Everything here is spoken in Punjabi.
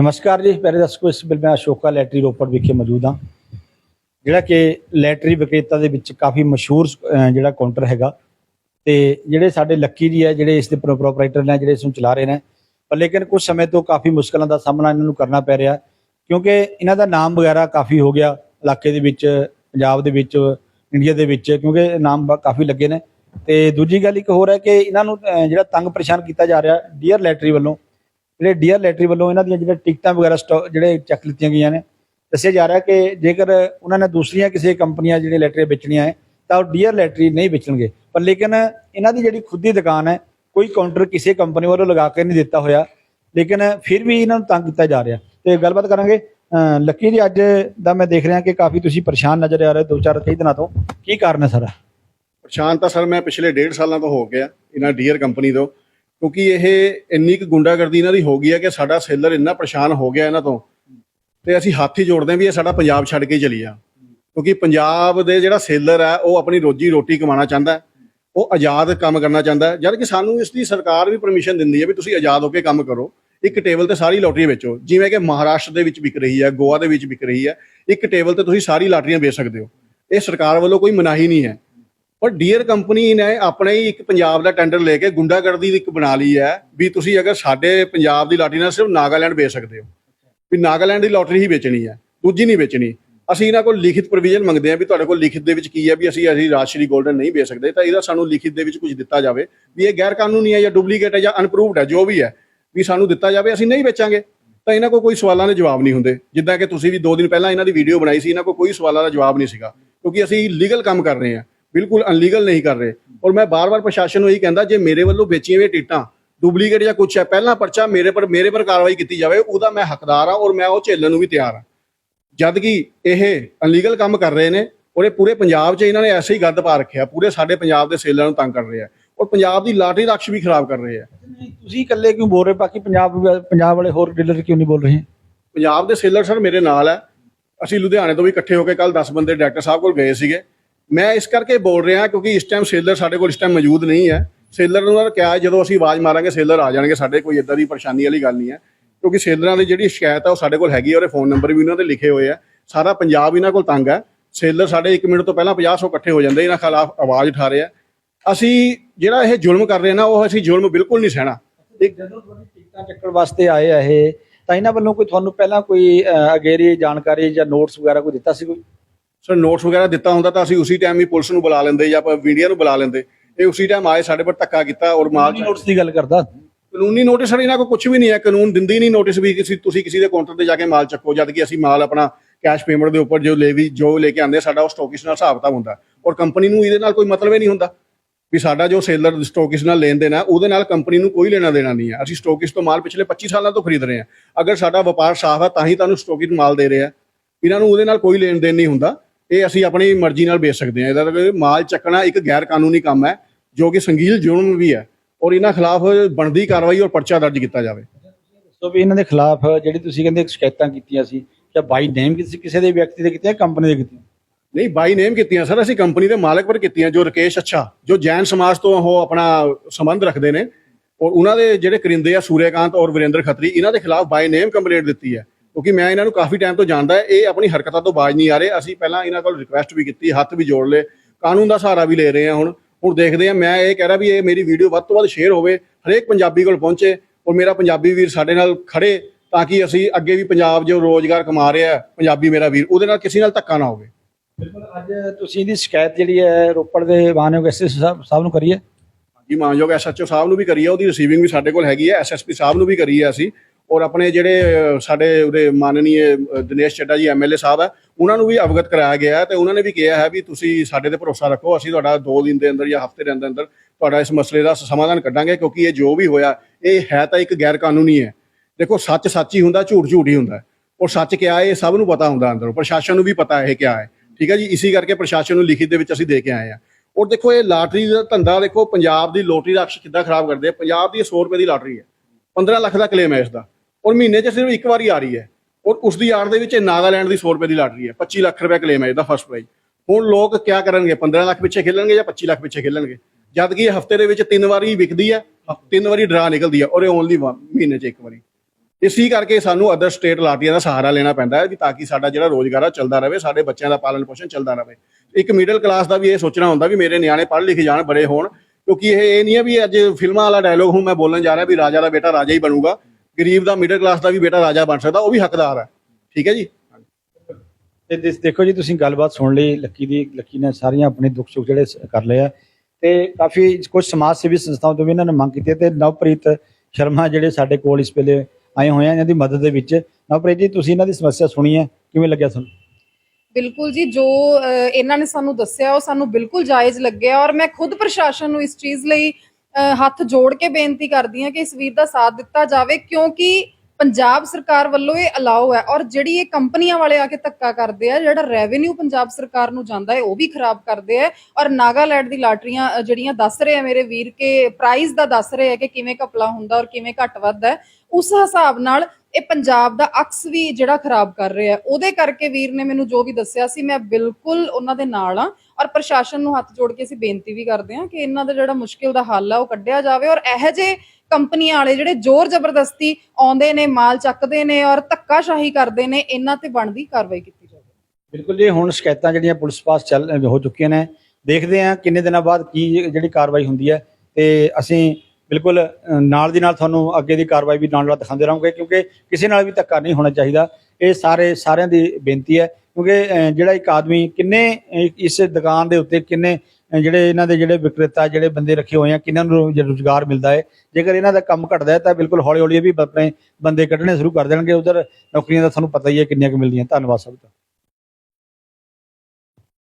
ਨਮਸਕਾਰ ਜੀ। ਪਿਆਰੇ ਦਰਸ਼ਕੋ ਇਸ ਵੇਲੇ ਮੈਂ ਅਸ਼ੋਕਾ ਲੈਟਰੀ ਰੋਪੜ ਵਿਖੇ ਮੌਜੂਦ ਹਾਂ। ਜਿਹੜਾ ਕਿ ਲੈਟਰੀ ਵਿਕਰੇਤਾ ਦੇ ਵਿੱਚ ਕਾਫੀ ਮਸ਼ਹੂਰ ਜਿਹੜਾ ਕਾਊਂਟਰ ਹੈਗਾ। ਤੇ ਜਿਹੜੇ ਸਾਡੇ ਲੱਕੀ ਜੀ ਹੈ, ਜਿਹੜੇ ਇਸ ਦੇ ਪ੍ਰੋਪਰਾਈਟਰ ਨੇ, ਜਿਹੜੇ ਇਸ ਨੂੰ ਚਲਾ ਰਹੇ ਨੇ। ਪਰ ਲੇਕਿਨ ਕੁਝ ਸਮੇਂ ਤੋਂ ਕਾਫੀ ਮੁਸ਼ਕਲਾਂ ਦਾ ਸਾਹਮਣਾ ਇਹਨਾਂ ਨੂੰ ਕਰਨਾ ਪੈ ਰਿਹਾ। ਕਿਉਂਕਿ ਇਹਨਾਂ ਦਾ ਨਾਮ ਵਗੈਰਾ ਕਾਫੀ ਹੋ ਗਿਆ ਇਲਾਕੇ ਦੇ ਵਿੱਚ, ਪੰਜਾਬ ਦੇ ਵਿੱਚ, ਇੰਡੀਆ ਦੇ ਵਿੱਚ, ਕਿਉਂਕਿ ਨਾਮ ਕਾਫੀ ਲੱਗੇ ਨੇ। ਤੇ ਦੂਜੀ ਗੱਲ ਇੱਕ ਹੋਰ ਹੈ ਕਿ ਇਹਨਾਂ ਨੂੰ ਜਿਹੜਾ ਤੰਗ ਪਰੇਸ਼ਾਨ ਕੀਤਾ ਜਾ ਰਿਹਾ, ਡੀਅਰ ਲੈਟਰੀ ਵੱਲੋਂ ਜਿਹੜੇ ਡੀਅਰ ਲੈਟਰੀ ਵੱਲੋਂ ਇਹਨਾਂ ਦੀਆਂ ਜਿਹੜੀਆਂ ਟਿਕਟਾਂ ਵਗੈਰਾ ਸਟਾ- ਜਿਹੜੇ ਚੈੱਕ ਲਿੱਤੀਆਂ ਗਈਆਂ ਨੇ, ਦੱਸਿਆ ਜਾ ਰਿਹਾ ਕਿ ਜੇਕਰ ਉਹਨਾਂ ਨੇ ਦੂਸਰੀਆਂ ਕਿਸੇ ਕੰਪਨੀਆਂ ਜਿਹੜੇ ਲੈਟਰੀ ਵੇਚਣੀਆਂ ਹੈ, ਤਾਂ ਉਹ ਡੀਅਰ ਲੈਟਰੀ ਨਹੀਂ ਵੇਚਣਗੇ। ਪਰ ਲੇਕਿਨ ਇਹਨਾਂ ਦੀ ਜਿਹੜੀ ਖੁਦ ਦੀ ਦੁਕਾਨ ਹੈ, ਕੋਈ ਕਾਊਂਟਰ ਕਿਸੇ ਕੰਪਨੀ ਵੱਲੋਂ ਲਗਾ ਕੇ ਨਹੀਂ ਦਿੱਤਾ ਹੋਇਆ। ਲੇਕਿਨ ਫਿਰ ਵੀ ਇਹਨਾਂ ਨੂੰ ਤੰਗ ਕੀਤਾ ਜਾ ਰਿਹਾ। ਤੇ ਗੱਲਬਾਤ ਕਰਾਂਗੇ ਲੱਕੀ ਜੀ ਅੱਜ ਦਾ ਮੈਂ ਦੇਖ ਰਿਹਾ ਕਿ ਕਾਫੀ ਤੁਸੀਂ ਪਰੇਸ਼ਾਨ ਨਜ਼ਰ ਆ ਰਹੇ ਹੋ ਦੋ ਚਾਰ ਕਈ ਦਿਨਾਂ ਤੋਂ। ਕੀ ਕਾਰਨ ਹੈ ਸਰ? ਪਰੇਸ਼ਾਨ ਤਾਂ ਸਰ ਮੈਂ ਪਿਛਲੇ ਡੇਢ ਸਾਲਾਂ ਤੋਂ ਹੋ ਗਿਆ, ਇਹਨਾਂ ਡੀਅਰ ਕੰਪਨੀ ਤੋਂ। ਕਿਉਂਕਿ ਇਹ ਇੰਨੀ ਕੁ ਗੁੰਡਾਗਰਦੀ ਇਹਨਾਂ ਦੀ ਹੋ ਗਈ ਹੈ ਕਿ ਸਾਡਾ ਸੇਲਰ ਇੰਨਾ ਪਰੇਸ਼ਾਨ ਹੋ ਗਿਆ ਇਹਨਾਂ ਤੋਂ ਤੇ ਅਸੀਂ ਹੱਥ ਹੀ ਜੋੜਦੇ ਹਾਂ ਵੀ ਇਹ ਸਾਡਾ ਪੰਜਾਬ ਛੱਡ ਕੇ ਚਲੀ ਜਾ ਕਿਉਂਕਿ ਪੰਜਾਬ ਦੇ ਜਿਹੜਾ ਸੇਲਰ ਹੈ, ਉਹ ਆਪਣੀ ਰੋਜੀ ਰੋਟੀ ਕਮਾਉਣਾ ਚਾਹੁੰਦਾ ਹੈ, ਉਹ ਆਜ਼ਾਦ ਕੰਮ ਕਰਨਾ ਚਾਹੁੰਦਾ ਹੈ। ਜਦ ਕਿ ਸਾਨੂੰ ਇਸ ਦੀ ਸਰਕਾਰ ਵੀ ਪਰਮਿਸ਼ਨ ਦਿੰਦੀ ਹੈ ਵੀ ਤੁਸੀਂ ਆਜ਼ਾਦ ਹੋ ਕੇ ਕੰਮ ਕਰੋ। ਇੱਕ ਟੇਬਲ ਤੇ ਸਾਰੀ ਲੋਟਰੀ ਵੇਚੋ। ਜਿਵੇਂ ਕਿ ਮਹਾਰਾਸ਼ਟਰ ਦੇ ਵਿੱਚ ਵਿਕ ਰਹੀ ਹੈ, ਗੋਆ ਦੇ ਵਿੱਚ ਵਿਕ ਰਹੀ ਹੈ। ਇੱਕ ਟੇਬਲ ਤੇ ਤੁਸੀਂ ਸਾਰੀ ਲਾਟਰੀਆਂ ਵੇਚ ਸਕਦੇ ਹੋ। ਇਹ ਸਰਕਾਰ ਵੱਲੋਂ ਕੋਈ ਮਨਾਹੀ ਨਹੀਂ ਹੈ। ਪਰ ਡੀਅਰ ਕੰਪਨੀ ਨੇ ਆਪਣੇ ਹੀ ਇੱਕ ਪੰਜਾਬ ਦਾ ਟੈਂਡਰ ਲੈ ਕੇ ਗੁੰਡਾਗਰਦੀ ਦੀ ਇੱਕ ਬਣਾ ਲਈ ਹੈ ਵੀ ਤੁਸੀਂ ਅਗਰ ਸਾਡੇ ਪੰਜਾਬ ਦੀ ਲਾਟਰੀ ਨਾਲ ਸਿਰਫ ਨਾਗਾਲੈਂਡ ਵੇਚ ਸਕਦੇ ਹੋ। ਵੀ ਨਾਗਾਲੈਂਡ ਦੀ ਲਾਟਰੀ ਹੀ ਵੇਚਣੀ ਹੈ, ਦੂਜੀ ਨਹੀਂ ਵੇਚਣੀ। ਅਸੀਂ ਇਹਨਾਂ ਕੋਲ ਲਿਖਿਤ ਪ੍ਰੋਵੀਜ਼ਨ ਮੰਗਦੇ ਹਾਂ ਵੀ ਤੁਹਾਡੇ ਕੋਲ ਲਿਖਿਤ ਦੇ ਵਿੱਚ ਕੀ ਹੈ ਵੀ ਅਸੀਂ ਅਸੀਂ ਰਾਸ਼ਟਰੀ ਗੋਲਡਨ ਨਹੀਂ ਵੇਚ ਸਕਦੇ, ਤਾਂ ਇਹਦਾ ਸਾਨੂੰ ਲਿਖਿਤ ਦੇ ਵਿੱਚ ਕੁਝ ਦਿੱਤਾ ਜਾਵੇ ਵੀ ਇਹ ਗੈਰ ਕਾਨੂੰਨੀ ਹੈ ਜਾਂ ਡੁਪਲੀਕੇਟ ਹੈ ਜਾਂ ਅਨਪਰੂਵਡ ਹੈ, ਜੋ ਵੀ ਹੈ, ਵੀ ਸਾਨੂੰ ਦਿੱਤਾ ਜਾਵੇ, ਅਸੀਂ ਨਹੀਂ ਵੇਚਾਂਗੇ। ਤਾਂ ਇਹਨਾਂ ਕੋਲ ਕੋਈ ਸਵਾਲਾਂ ਦੇ ਜਵਾਬ ਨਹੀਂ ਹੁੰਦੇ। ਜਿੱਦਾਂ ਕਿ ਤੁਸੀਂ ਵੀ 2 ਦਿਨ ਪਹਿਲਾਂ ਇਹਨਾਂ ਦੀ ਵੀਡੀਓ ਬਣਾਈ ਸੀ, ਇਹਨਾਂ ਕੋਲ ਕੋਈ ਸਵਾਲਾਂ ਦਾ ਜਵਾਬ ਨਹੀਂ ਸੀਗਾ, ਕਿਉਂਕਿ ਅਸੀਂ ਲੀਗਲ ਕੰਮ ਕਰ ਰਹੇ ਹਾਂ। ਬਿਲਕੁਲ ਅਨਲੀਗਲ ਨਹੀਂ ਕਰ ਰਹੇ। ਔਰ ਮੈਂ ਬਾਰ-ਬਾਰ ਪ੍ਰਸ਼ਾਸਨ ਨੂੰ ਇਹੀ ਕਹਿੰਦਾ ਜੇ ਮੇਰੇ ਵੱਲੋਂ ਵੇਚੀਆਂ ਹੋਈਆਂ ਟਿਕਟਾਂ ਡੁਪਲੀਕੇਟ ਜਾਂ ਕੁਛ ਹੈ ਪਹਿਲਾਂ ਪਰਚਾ ਮੇਰੇ ਪਰ ਮੇਰੇ ਪਰ ਕਾਰਵਾਈ ਕੀਤੀ ਜਾਵੇ ਉਹਦਾ ਮੈਂ ਹੱਕਦਾਰ ਹਾਂ ਔਰ ਮੈਂ ਉਹ ਝੇਲਣ ਨੂੰ ਵੀ ਤਿਆਰ ਹਾਂ। ਜਦ ਕਿ ਇਹ ਅਨਲੀਗਲ ਕੰਮ ਕਰ ਰਹੇ ਨੇ ਔਰ ਇਹ ਪੂਰੇ ਪੰਜਾਬ 'ਚ ਇਹਨਾਂ ਨੇ ਐਸੇ ਹੀ ਗੰਦ ਪਾ ਰੱਖਿਆ ਪੂਰੇ ਸਾਡੇ ਪੰਜਾਬ ਦੇ ਸੇਲਰਾਂ ਨੂੰ ਤੰਗ ਕਰ ਰਹੇ ਆ। ਔਰ ਪੰਜਾਬ ਦੀ ਲਾਟਰੀ ਰਕਸ਼ ਵੀ ਖਰਾਬ ਕਰ ਰਹੇ ਆ। ਤੁਸੀਂ ਇਕੱਲੇ ਕਿਉਂ ਬੋਲ ਰਹੇ ਬਾਕੀ ਪੰਜਾਬ ਪੰਜਾਬ ਵਾਲੇ ਹੋਰ ਡੀਲਰ ਕਿਉਂ ਨਹੀਂ ਬੋਲ ਰਹੇ? ਪੰਜਾਬ ਦੇ ਸੇਲਰ ਸਰ ਮੇਰੇ ਨਾਲ ਹੈ। ਅਸੀਂ ਲੁਧਿਆਣੇ ਤੋਂ ਵੀ ਇਕੱਠੇ ਹੋ ਕੇ ਕੱਲ 10 ਬੰਦੇ ਡਾਇਰੈਕਟਰ ਸਾਹਿਬ ਕੋਲ ਗਏ ਸੀਗੇ। ਮੈਂ ਇਸ ਕਰਕੇ ਬੋਲ ਰਿਹਾ ਕਿਉਂਕਿ ਇਸ ਟਾਈਮ ਸੇਲਰ ਸਾਡੇ ਕੋਲ ਇਸ ਟਾਈਮ ਮੌਜੂਦ ਨਹੀਂ ਹੈ। ਸੇਲਰ ਨੂੰ ਨਾਲ ਕਿਹਾ ਜਦੋਂ ਅਸੀਂ ਆਵਾਜ਼ ਮਾਰਾਂਗੇ ਸੇਲਰ ਆ ਜਾਣਗੇ। ਸਾਡੇ ਕੋਈ ਇਦਾਂ ਦੀ ਪਰੇਸ਼ਾਨੀ ਵਾਲੀ ਗੱਲ ਨਹੀਂ ਹੈ। ਕਿਉਂਕਿ ਸੇਲਰਾਂ ਦੀ ਜਿਹੜੀ ਸ਼ਿਕਾਇਤ ਹੈ ਉਹ ਸਾਡੇ ਕੋਲ ਹੈਗੀ ਔਰ ਫੋਨ ਨੰਬਰ ਵੀ ਉਹਨਾਂ ਦੇ ਲਿਖੇ ਹੋਏ ਆ। ਸਾਰਾ ਪੰਜਾਬ ਇਹਨਾਂ ਕੋਲ ਤੰਗ ਹੈ। ਸੇਲਰ ਸਾਡੇ 1 ਮਿੰਟ ਤੋਂ ਪਹਿਲਾਂ 50 ਸੌ ਇਕੱਠੇ ਹੋ ਜਾਂਦੇ, ਇਹਨਾਂ ਖਿਲਾਫ ਆਵਾਜ਼ ਉਠਾ ਰਹੇ ਆ। ਅਸੀਂ ਜਿਹੜਾ ਇਹ ਜ਼ੁਲਮ ਕਰ ਰਹੇ ਨਾ, ਉਹ ਅਸੀਂ ਜ਼ੁਲਮ ਬਿਲਕੁਲ ਨਹੀਂ ਸਹਿਣਾ। ਇੱਕ ਜਦੋਂ ਤੁਹਾਡੀ ਟਿਕਟਾਂ ਚੱਕਣ ਵਾਸਤੇ ਆਏ ਆ ਇਹ, ਤਾਂ ਇਹਨਾਂ ਵੱਲੋਂ ਕੋਈ ਤੁਹਾਨੂੰ ਪਹਿਲਾਂ ਕੋਈ ਅਗੇਰੀ ਜਾਣਕਾਰੀ ਜਾਂ ਨੋਟਸ ਵਗੈਰਾ ਕੋਈ ਦਿੱਤਾ ਸੀ ਕੋਈ? ਸਰ ਨੋਟਸ ਵਗੈਰਾ ਦਿੱਤਾ ਹੁੰਦਾ ਤਾਂ ਅਸੀਂ ਉਸੇ ਟਾਈਮ ਹੀ ਪੁਲਿਸ ਨੂੰ ਬੁਲਾ ਲੈਂਦੇ ਜਾਂ ਮੀਡੀਆ ਨੂੰ ਬੁਲਾ ਲੈਂਦੇ। ਇਹ ਉਸੇ ਟਾਈਮ ਆਏ ਸਾਡੇ ਪਰ ਧੱਕਾ ਕੀਤਾ ਔਰ ਮਾਲ ਨੋਟਸ ਦੀ ਗੱਲ ਕਰਦਾ। ਕਾਨੂੰਨੀ ਨੋਟਿਸ ਸਰ ਇਹਨਾਂ ਕੋਲ ਕੁਝ ਵੀ ਨਹੀਂ ਹੈ। ਕਾਨੂੰਨ ਦਿੰਦੀ ਨਹੀਂ ਨੋਟਿਸ ਵੀ ਕਿਸੇ ਤੁਸੀਂ ਕਿਸੇ ਦੇ ਕਾਊਂਟਰ ਤੇ ਜਾ ਕੇ ਮਾਲ ਚੱਕੋ ਜਦ ਕਿ ਅਸੀਂ ਮਾਲ ਆਪਣਾ ਕੈਸ਼ ਪੇਮੈਂਟ ਦੇ ਉੱਪਰ ਜੋ ਲੇਵੀ ਜੋ ਲੈ ਕੇ ਆਉਂਦੇ ਸਾਡਾ ਉਹ ਸਟੋਕਿਸ ਨਾਲ ਹਿਸਾਬ ਕਿਤਾਬ ਹੁੰਦਾ। ਔਰ ਕੰਪਨੀ ਨੂੰ ਇਹਦੇ ਨਾਲ ਕੋਈ ਮਤਲਬ ਹੀ ਨਹੀਂ ਹੁੰਦਾ ਵੀ ਸਾਡਾ ਜੋ ਸੇਲਰ ਸਟੋਕਿਸ ਨਾਲ ਲੈਣ ਦੇਣ ਉਹਦੇ ਨਾਲ ਕੰਪਨੀ ਨੂੰ ਕੋਈ ਲੈਣਾ ਦੇਣਾ ਨਹੀਂ ਹੈ। ਅਸੀਂ ਸਟੋਕਿਸ ਤੋਂ ਮਾਲ ਪਿਛਲੇ 25 ਸਾਲਾਂ ਤੋਂ ਖਰੀਦ ਰਹੇ ਹਾਂ। ਅਗਰ ਸਾਡਾ ਵਪਾਰ ਸਾਫ਼ ਹੈ ਤਾਂ ਹੀ ਤੁਹਾਨੂੰ ਸਟੋਕਿਸ ਮਾਲ ਦੇ ਰਹੇ ਆ ਇਹਨਾਂ ਨੂੰ ਉਹਦੇ ਨਾਲ ਕੋਈ ਲੈਣ ਦੇਣ ਨਹੀਂ ਹੁੰਦਾ। ਇਹ ਅਸੀਂ ਆਪਣੀ ਮਰਜ਼ੀ ਨਾਲ ਵੇਚ ਸਕਦੇ ਹਾਂ। ਇਹਦਾ ਤਾਂ ਮਾਲ ਚੱਕਣਾ ਇੱਕ ਗੈਰ ਕਾਨੂੰਨੀ ਕੰਮ ਹੈ ਜੋ ਕਿ ਸੰਗੀਲ ਜੁਰਮ ਵੀ ਹੈ ਔਰ ਇਹਨਾਂ ਖਿਲਾਫ ਬਣਦੀ ਕਾਰਵਾਈ ਔਰ ਪਰਚਾ ਦਰਜ ਕੀਤਾ ਜਾਵੇ। ਸੋ ਵੀ ਇਹਨਾਂ ਦੇ ਖਿਲਾਫ ਜਿਹੜੀ ਤੁਸੀਂ ਕਹਿੰਦੇ ਸ਼ਿਕਾਇਤਾਂ ਕੀਤੀਆਂ ਸੀ ਜਾਂ ਬਾਈ ਨੇਮ ਕਿਸੇ ਕਿਸੇ ਦੇ ਵਿਅਕਤੀ ਦੇ ਕੀਤੀਆਂ ਕੰਪਨੀ ਦੇ ਕੀਤੀਆਂ? ਨਹੀਂ ਬਾਈ ਨੇਮ ਕੀਤੀਆਂ ਸਰ ਅਸੀਂ ਕੰਪਨੀ ਦੇ ਮਾਲਕ ਪਰ ਕੀਤੀਆਂ ਜੋ ਰਕੇਸ਼ ਅੱਛਾ ਜੋ ਜੈਨ ਸਮਾਜ ਤੋਂ ਉਹ ਆਪਣਾ ਸੰਬੰਧ ਰੱਖਦੇ ਨੇ ਔਰ ਉਹਨਾਂ ਦੇ ਜਿਹੜੇ ਕਰਿੰਦੇ ਆ ਸੂਰਿਆਕਾਂਤ ਔਰ ਵਿਰੇਂਦਰ ਖੱਤਰੀ ਇਹਨਾਂ ਦੇ ਖਿਲਾਫ ਬਾਈ ਨੇਮ ਕੰਪਲੇਂਟ ਦਿੱਤੀ ਹੈ। ਕਿਉਂਕਿ ਮੈਂ ਇਹਨਾਂ ਨੂੰ ਕਾਫੀ ਟਾਈਮ ਤੋਂ ਜਾਣਦਾ ਹੈ ਇਹ ਆਪਣੀ ਹਰਕਤਾਂ ਤੋਂ ਬਾਜ਼ ਨਹੀਂ ਆ ਰਹੇ। ਅਸੀਂ ਪਹਿਲਾਂ ਇਹਨਾਂ ਕੋਲ ਰਿਕੁਐਸਟ ਵੀ ਕੀਤੀ ਹੱਥ ਵੀ ਜੋੜ ਲਏ ਕਾਨੂੰਨ ਦਾ ਸਹਾਰਾ ਵੀ ਲੈ ਰਹੇ ਹਾਂ ਹੁਣ। ਹੁਣ ਦੇਖਦੇ ਹਾਂ ਮੈਂ ਇਹ ਕਹਿ ਰਿਹਾ ਵੀ ਇਹ ਮੇਰੀ ਵੀਡੀਓ ਵੱਧ ਤੋਂ ਵੱਧ ਸ਼ੇਅਰ ਹੋਵੇ ਹਰੇਕ ਪੰਜਾਬੀ ਕੋਲ ਪਹੁੰਚੇ ਔਰ ਮੇਰਾ ਪੰਜਾਬੀ ਵੀਰ ਸਾਡੇ ਨਾਲ ਖੜੇ ਤਾਂ ਕਿ ਅਸੀਂ ਅੱਗੇ ਵੀ ਪੰਜਾਬ ਜੋ ਰੋਜ਼ਗਾਰ ਕਮਾ ਰਿਹਾ ਹੈ, ਪੰਜਾਬੀ ਮੇਰਾ ਵੀਰ ਉਹਦੇ ਨਾਲ ਕਿਸੇ ਨਾਲ ਧੱਕਾ ਨਾ ਹੋਵੇ। ਬਿਲਕੁਲ ਅੱਜ ਤੁਸੀਂ ਇਹਦੀ ਸ਼ਿਕਾਇਤ ਜਿਹੜੀ ਹੈ ਰੋਪੜ ਦੇ ਮਾਨਯੋਗ ਐਸਐਸ ਸਾਹਿਬ ਨੂੰ ਕਰੀਏ ਜੀ ਮਾਨਯੋਗ ਐਸਐਚਓ ਸਾਹਿਬ ਨੂੰ ਵੀ ਕਰੀ ਹੈ ਉਹਦੀ ਰਿਸੀਵਿੰਗ ਵੀ ਸਾਡੇ ਕੋਲ ਹੈਗੀ ਹੈ ਐਸਐਸਪੀ ਸਾਹਿਬ ਨੂੰ ਵੀ ਕਰੀ ਹੈ ਅਸੀਂ। ਔਰ ਆਪਣੇ ਜਿਹੜੇ ਸਾਡੇ ਉਹਦੇ ਮਾਨਨੀय ਦਿਨੇਸ਼ ਚੱਡਾ ਜੀ ਐਮਐਲਏ ਸਾਹਿਬ ਹੈ, ਉਹਨਾਂ ਨੂੰ ਵੀ ਅਵਗਤ ਕਰਾਇਆ ਗਿਆ ਹੈ ਤੇ ਉਹਨਾਂ ਨੇ ਵੀ ਕਿਹਾ ਹੈ ਵੀ ਤੁਸੀਂ ਸਾਡੇ ਤੇ ਭਰੋਸਾ ਰੱਖੋ, ਅਸੀਂ ਤੁਹਾਡਾ 2 ਦਿਨ ਦੇ ਅੰਦਰ ਜਾਂ ਹਫ਼ਤੇ ਦੇ ਅੰਦਰ ਅੰਦਰ ਤੁਹਾਡਾ ਇਸ ਮਸਲੇ ਦਾ ਸਮਾਧਾਨ ਕੱਢਾਂਗੇ ਕਿਉਂਕਿ ਇਹ ਜੋ ਵੀ ਹੋਇਆ, ਇਹ ਹੈ ਤਾਂ ਇੱਕ ਗੈਰ ਕਾਨੂੰਨੀ ਹੈ। ਦੇਖੋ, ਸੱਚ ਸੱਚ ਹੀ ਹੁੰਦਾ, ਝੂਠ ਝੂਠ ਹੀ ਹੁੰਦਾ ਔਰ ਸੱਚ ਕਿਆ ਹੈ, ਇਹ ਸਭ ਨੂੰ ਪਤਾ ਹੁੰਦਾ ਅੰਦਰੋਂ, ਪ੍ਰਸ਼ਾਸਨ ਨੂੰ ਵੀ ਪਤਾ ਹੈ ਇਹ ਕਿਆ ਹੈ। ਠੀਕ ਹੈ ਜੀ? ਇਸੇ ਕਰਕੇ ਪ੍ਰਸ਼ਾਸਨ ਨੂੰ ਲਿਖਿਤ ਦੇ ਵਿੱਚ ਅਸੀਂ ਦੇ ਕੇ ਆਏ ਹਾਂ। ਔਰ ਦੇਖੋ, ਇਹ ਲਾਟਰੀ ਦਾ ਧੰਦਾ ਦੇਖੋ, ਪੰਜਾਬ ਦੀ ਲੋਟਰੀ ਦਾ ਅਕਸ਼ ਕਿੱਦਾਂ ਖਰਾਬ ਕਰਦੇ ਪੰਜਾਬ ਦੀ 100 ਰੁਪਏ ਦੀ ਲਾਟਰੀ ਹੈ। 15 ਲੱਖ ਦਾ ਕਲੇਮ ਹੈ ਇਸ ਦਾ ਔਰ ਮਹੀਨੇ 'ਚ ਸਿਰਫ ਇੱਕ ਵਾਰੀ ਆ ਰਹੀ ਹੈ। ਔਰ ਉਸ ਦੀ ਆੜ ਦੇ ਵਿੱਚ ਇਹ ਨਾਗਾਲੈਂਡ ਦੀ 100 ਰੁਪਏ ਦੀ ਲਾਟਰੀ ਹੈ। 25 ਲੱਖ ਰੁਪਏ ਕਲੇਮ ਹੈ ਇਹਦਾ ਫਸਟ ਪ੍ਰਾਈਜ਼ ਹੁਣ ਲੋਕ ਕਿਆ ਕਰਨਗੇ? 15 ਲੱਖ ਪਿੱਛੇ ਖੇਲਣਗੇ ਜਾਂ 25 ਲੱਖ ਪਿੱਛੇ ਖੇਲਣਗੇ? ਜਦ ਕਿ ਇਹ ਹਫ਼ਤੇ ਦੇ ਵਿੱਚ ਤਿੰਨ ਵਾਰੀ ਵਿਕਦੀ ਹੈ, ਤਿੰਨ ਵਾਰੀ ਡਰਾ ਨਿਕਲਦੀ ਹੈ ਔਰ ਇਹ ਓਨਲੀ ਮਹੀਨੇ 'ਚ ਇੱਕ ਵਾਰੀ। ਇਸੀ ਕਰਕੇ ਸਾਨੂੰ ਅਦਰ ਸਟੇਟ ਲਾਟਰੀਆਂ ਦਾ ਸਹਾਰਾ ਲੈਣਾ ਪੈਂਦਾ ਹੈ ਵੀ ਤਾਂ ਕਿ ਸਾਡਾ ਜਿਹੜਾ ਰੋਜ਼ਗਾਰ ਆ ਚੱਲਦਾ ਰਹੇ, ਸਾਡੇ ਬੱਚਿਆਂ ਦਾ ਪਾਲਣ ਪੋਸ਼ਣ ਚੱਲਦਾ ਰਹੇ। ਇੱਕ ਮਿਡਲ ਕਲਾਸ ਦਾ ਵੀ ਇਹ ਸੋਚਣਾ ਹੁੰਦਾ ਵੀ ਮੇਰੇ ਨਿਆਣੇ ਪੜ੍ਹ ਲਿਖ ਜਾਣ, ਬੜੇ ਹੋਣ। ਕਿਉਂਕਿ ਇਹ ਇਹ ਨਹੀਂ ਹੈ ਵੀ ਅੱਜ ਫਿਲਮਾਂ ਵਾਲਾ ਡਾਇਲੋਗ ਹੁਣ ਮੈਂ ਬੋਲਣ ਜਾ ਰਿਹਾ ਵੀ ਰਾਜਾ ਦਾ ਬੇਟਾ ਰਾਜਾ ਹੀ ਬਣੂਗਾ। ਗਰੀਬ ਦਾ ਮਿਡਲ ਕਲਾਸ ਦਾ ਵੀ ਬੇਟਾ ਰਾਜਾ ਬਣ ਸਕਦਾ ਉਹ ਵੀ ਹੱਕਦਾਰ ਹੈ। ਠੀਕ ਹੈ ਜੀ? ਤੇ ਦੇਖੋ ਜੀ ਤੁਸੀਂ ਗੱਲਬਾਤ ਸੁਣ ਲਈ ਲੱਕੀ ਦੀ ਲੱਕੀ ਨੇ ਸਾਰੀਆਂ ਆਪਣੇ ਦੁੱਖ ਸੁੱਖ ਜਿਹੜੇ ਕਰ ਲਏ ਆ। ਤੇ ਕਾਫੀ ਕੁਝ ਸਮਾਜ ਸੇਵੀ ਸੰਸਥਾਵਾਂ ਤੋਂ ਵੀ ਇਹਨਾਂ ਨੇ ਮੰਗ ਕੀਤੀ ਤੇ ਨਵਪ੍ਰੀਤ ਸ਼ਰਮਾ ਜਿਹੜੇ ਸਾਡੇ ਕੋਲ ਇਸ ਵੇਲੇ ਆਏ ਹੋਏ ਆ ਇਹਨਾਂ ਦੀ ਮਦਦ ਦੇ ਵਿੱਚ। ਨਵਪ੍ਰੀਤ ਜੀ ਤੁਸੀਂ ਇਹਨਾਂ ਦੀ ਸਮੱਸਿਆ ਸੁਣੀ ਹੈ ਕਿਵੇਂ ਲੱਗਿਆ ਤੁਹਾਨੂੰ? ਬਿਲਕੁਲ ਜੀ ਜੋ ਇਹਨਾਂ ਨੇ ਸਾਨੂੰ ਦੱਸਿਆ ਉਹ ਸਾਨੂੰ ਬਿਲਕੁਲ ਜਾਇਜ਼ ਲੱਗਿਆ ਔਰ ਮੈਂ ਖੁਦ ਪ੍ਰਸ਼ਾਸਨ ਨੂੰ ਇਸ ਚੀਜ਼ ਲਈ ਹੱਥ ਜੋੜ ਕੇ ਬੇਨਤੀ ਕਰਦੀ ਹਾਂ ਕਿ ਇਸ ਵੀਰ ਦਾ ਸਾਥ ਦਿੱਤਾ ਜਾਵੇ, ਕਿਉਂਕਿ ਪੰਜਾਬ ਸਰਕਾਰ ਵੱਲੋਂ ਇਹ ਅਲਾਉ ਹੈ ਔਰ ਜਿਹੜੀ ਇਹ ਕੰਪਨੀਆਂ ਵਾਲੇ ਆ ਕੇ ਧੱਕਾ ਕਰਦੇ ਆ, ਜਿਹੜਾ ਰੈਵਨਿਊ ਪੰਜਾਬ ਸਰਕਾਰ ਨੂੰ ਜਾਂਦਾ ਹੈ, ਉਹ ਵੀ ਖਰਾਬ ਕਰਦੇ ਆ ਔਰ ਨਾਗਾਲੈਂਡ ਦੀ ਲਾਟਰੀਆਂ ਜਿਹੜੀਆਂ ਦੱਸ ਰਹੇ ਆ ਮੇਰੇ ਵੀਰ, ਕੇ ਪ੍ਰਾਈਸ ਦਾ ਦੱਸ ਰਹੇ ਆ ਕਿ ਕਿਵੇਂ ਘਪਲਾ ਹੁੰਦਾ ਔਰ ਕਿਵੇਂ ਘੱਟ ਵੱਧਦਾ ਉਸ ਹਿਸਾਬ ਨਾਲ ਇਹ ਪੰਜਾਬ ਦਾ ਅਕਸ ਵੀ ਜਿਹੜਾ ਖਰਾਬ ਕਰ ਰਿਹਾ ਉਹਦੇ ਕਰਕੇ ਵੀਰ ਨੇ ਮੈਨੂੰ ਜੋ ਵੀ ਦੱਸਿਆ ਸੀ, ਮੈਂ ਬਿਲਕੁਲ ਉਹਨਾਂ ਦੇ ਨਾਲ ਆ ਔਰ ਪ੍ਰਸ਼ਾਸਨ ਨੂੰ ਹੱਥ ਜੋੜ ਕੇ ਅਸੀਂ ਬੇਨਤੀ ਵੀ ਕਰਦੇ ਹਾਂ ਕਿ ਇਹਨਾਂ ਦਾ ਜਿਹੜਾ ਮੁਸ਼ਕਿਲ ਦਾ ਹੱਲ ਆ, ਉਹ ਕੱਢਿਆ ਜਾਵੇ ਔਰ ਇਹੋ ਜਿਹੇ ਕੰਪਨੀਆਂ ਵਾਲੇ ਜਿਹੜੇ ਜ਼ੋਰ ਜ਼ਬਰਦਸਤੀ ਆਉਂਦੇ ਨੇ, ਮਾਲ ਚੱਕਦੇ ਨੇ ਔਰ ਧੱਕਾਸ਼ਾਹੀ ਕਰਦੇ ਨੇ, ਇਹਨਾਂ ਤੇ ਬਣਦੀ ਕਾਰਵਾਈ ਕੀਤੀ ਜਾਵੇ। ਬਿਲਕੁਲ ਜੀ, ਹੁਣ ਸ਼ਿਕਾਇਤਾਂ ਜਿਹੜੀਆਂ ਪੁਲਿਸ ਪਾਸ ਚੱਲ, ਹੋ ਚੁੱਕੀਆਂ ਨੇ, ਦੇਖਦੇ ਹਾਂ ਕਿੰਨੇ ਦਿਨਾਂ ਬਾਅਦ ਕੀ ਜਿਹੜੀ ਕਾਰਵਾਈ ਹੁੰਦੀ ਹੈ ਤੇ ਅਸੀਂ ਬਿਲਕੁਲ ਨਾਲ ਦੀ ਨਾਲ ਤੁਹਾਨੂੰ ਅੱਗੇ ਦੀ ਕਾਰਵਾਈ ਵੀ ਨਾਲ ਨਾਲ ਦਿਖਾਉਂਦੇ ਰਹਾਂਗੇ, ਕਿਉਂਕਿ ਕਿਸੇ ਨਾਲ ਵੀ ਧੱਕਾ ਨਹੀਂ ਹੋਣਾ ਚਾਹੀਦਾ। ਇਹ ਸਾਰੇ, ਸਾਰਿਆਂ ਦੀ ਬੇਨਤੀ ਹੈ, ਕਿਉਂਕਿ ਜਿਹੜਾ ਇੱਕ ਆਦਮੀ ਕਿੰਨੇ ਇਸ ਦੁਕਾਨ ਦੇ ਉੱਤੇ ਕਿੰਨੇ ਜਿਹੜੇ ਇਹਨਾਂ ਦੇ ਜਿਹੜੇ ਵਿਕਰੇਤਾ, ਜਿਹੜੇ ਬੰਦੇ ਰੱਖੇ ਹੋਏ ਆ, ਕਿੰਨਾਂ ਨੂੰ ਰੋ- ਰੁਜ਼ਗਾਰ ਮਿਲਦਾ ਹੈ। ਜੇਕਰ ਇਹਨਾਂ ਦਾ ਕੰਮ ਘਟਦਾ ਹੈ, ਤਾਂ ਬਿਲਕੁਲ ਹੌਲੀ ਹੌਲੀ ਇਹ ਵੀ ਆਪਣੇ ਬੰਦੇ ਕੱਢਣੇ ਸ਼ੁਰੂ ਕਰ ਦੇਣਗੇ। ਉਧਰ ਨੌਕਰੀਆਂ ਦਾ ਤੁਹਾਨੂੰ ਪਤਾ ਹੀ ਹੈ ਕਿੰਨੀਆਂ ਕੁ ਮਿਲਦੀਆਂ। ਧੰਨਵਾਦ ਸਭ ਦਾ।